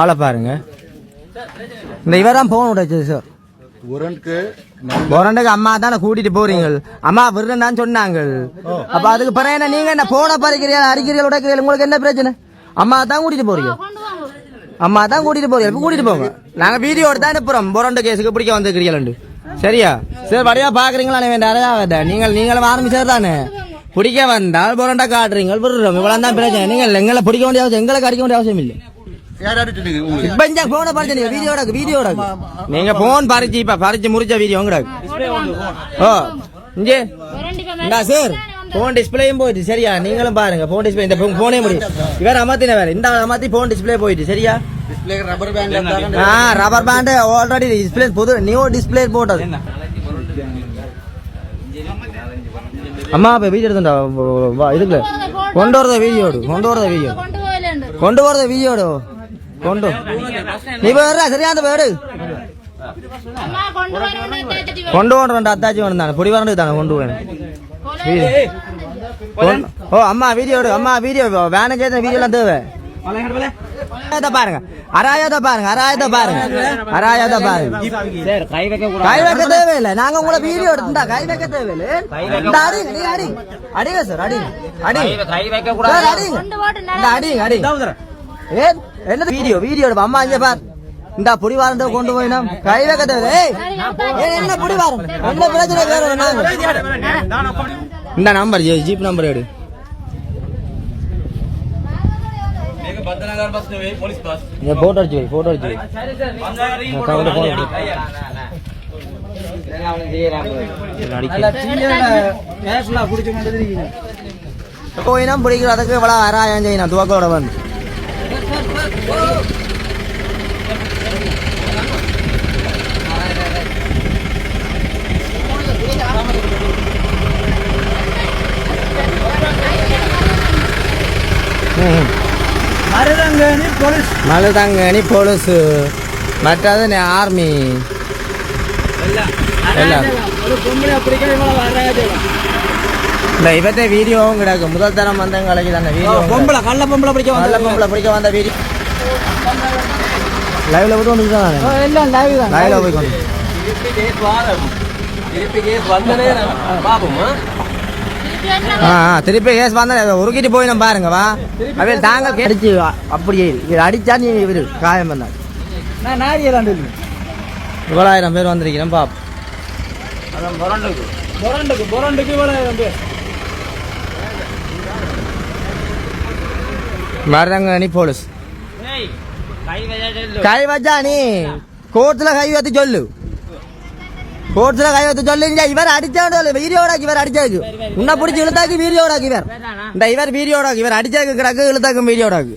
ஆளை பாருங்க. இந்த இவரான் போன் உடைச்சது சார் போரண்டுக்கு அம்மா தானே கூட்டிட்டு போறீங்க அம்மா விடுறேன்னு சொன்னாங்க அப்ப அதுக்கு பிறகு என்ன நீங்க என்ன போன பறிக்கிறீங்க அரிக்கிறீங்க உடைக்கிறீங்க உங்களுக்கு என்ன பிரச்சனை? அம்மா தான் கூட்டிட்டு போறீங்க. அம்மா தான் கூட்டிட்டு போறீங்க. இப்ப கூட்டிட்டு போங்க. நாங்க வீடியோ தான் அனுப்புறோம் போரண்டு கேஸுக்கு பிடிக்க வந்துக்கிறீங்களு சரியா? சரி வழியா பாக்குறீங்களா? வேண்டாம் வேண்டாம் நீங்கள் நீங்களும் ஆரம்பிச்சது தானே. பிடிக்க வந்தால் போரண்டா காட்டுறீங்க விடுறோம் இவ்வளவு தான் பிரச்சனை. நீங்கள் எங்களை பிடிக்க வேண்டிய அவசியம் எங்களை கடிக்க வேண்டிய அவசியம் இல்லை இந்த போன பறிச்சு வீடியோட வீடியோட நீங்க போன் பறிச்சு இப்ப பறிச்சு முடிச்ச வீடியோ ஓ இங்கே. சார் போன் டிஸ்பிளேயும் போயிட்டு சரியா? நீங்களும் பாருங்க போன் டிஸ்பிளே இந்த போனே முடியும் இவர் அமர்த்தின வேற இந்த அமர்த்தி போன் டிஸ்பிளே போயிட்டு சரியா? டிஸ்பிளே ரப்பர் பேண்ட் ஆ ரப்பர் பேண்ட் ஆல்ரெடி டிஸ்பிளே புது நியூ டிஸ்பிளே போட்டது. அம்மா இப்ப வீடியோ எடுத்துட்டா வா இதுக்குள்ள. கொண்டு வரத வீடியோ கொண்டு வரத வீடியோ கொண்டு வரத வீடியோ கொண்டு நீ வர்ற சரியா அந்த பேடு அம்மா கொண்டு போடுறேன் அத்தாச்சி வேணும் தானே. பொடி வரண்டு தானே கொண்டு கொண்டு- ஓ அம்மா வீடியோ எடு. அம்மா வீடியோ வேணும் சேர்த்த வீடியோ எல்லாம் தேவை. பாருங்க. அராயத்தை பாருங்க. அராயத்தை பாருங்க. அராயத்தை பாருங்க. கை வைக்க தேவையில்லை. நாங்க உங்களை வீடியோ எடுத்துட்டா கை வைக்க தேவையில்லை. அடிங்க நீ அடி அடிங்க சார் அடிங்க. அடிங்க. சார், அடிங்க. கொண்டு போட்டு இந்த அடிங்க அடிங்க. ஏன்? என்னது வீடியோ? வீடியோ அம்மா இங்க பார். இந்த புடி வாரண்ட கொண்டு போயினா கை வைக்க தேவை ஏய் ஏய், என்ன புடி வாரம் என்ன பிரச்சனை? வேற இந்த நம்பர் ஜீப் நம்பர் எடு போட்டோ அடிச்சு வை போட்டோ அடிச்சு. போயினா பிடிக்கிறதுக்கு இவ்வளவு செய்யணும். துவக்கோட வந்து. ம். மருதங்கனி போலீஸ். மற்றது ஆர்மி. இந்த இவற்றை வீடியோவும் கிடக்கு. முதல் தரம் வந்தவங்களுக்கு தானே வீடியோ பொம்பளை கள்ள பொம்பளை பிடிக்க நல்ல பொம்பளை பிடிக்க வந்த வீடியோ லைவ்ல போட்டு வந்து தானே எல்லாம் லைவ் தான். லைவ்ல போய் கொண்டு திருப்பி கேஸ் வந்தா உருக்கிட்டு போய் நம்ம பாருங்க வா. அவன் தாங்க அடிச்சு அப்படியே இவரு அடிச்சா நீ இவரு காயம் பண்ணாங்க நான் தான் சொல்லி இவ்வளோயிரம் பேர் வந்திருக்கிறேன் பாப். பொரண்டுக்கு. பொரண்டுக்கு மருதங்கனி போலீஸ். கை வச்சா நீ கோர்ட்ல கை வைத்து சொல்லு கோர்ட்ல கை வைத்து சொல்லு இங்க இவர் அடிச்சா இவர் அடிச்சாக்கு உன்னை பிடிச்சி இழுத்தாக்கு வீடியோடாக்கு இவர் இந்த இவர் வீடியோடாக்கு இவர் அடிச்சாக்கு கிடக்கு இழுத்தாக்கு வீடியோடாக்கு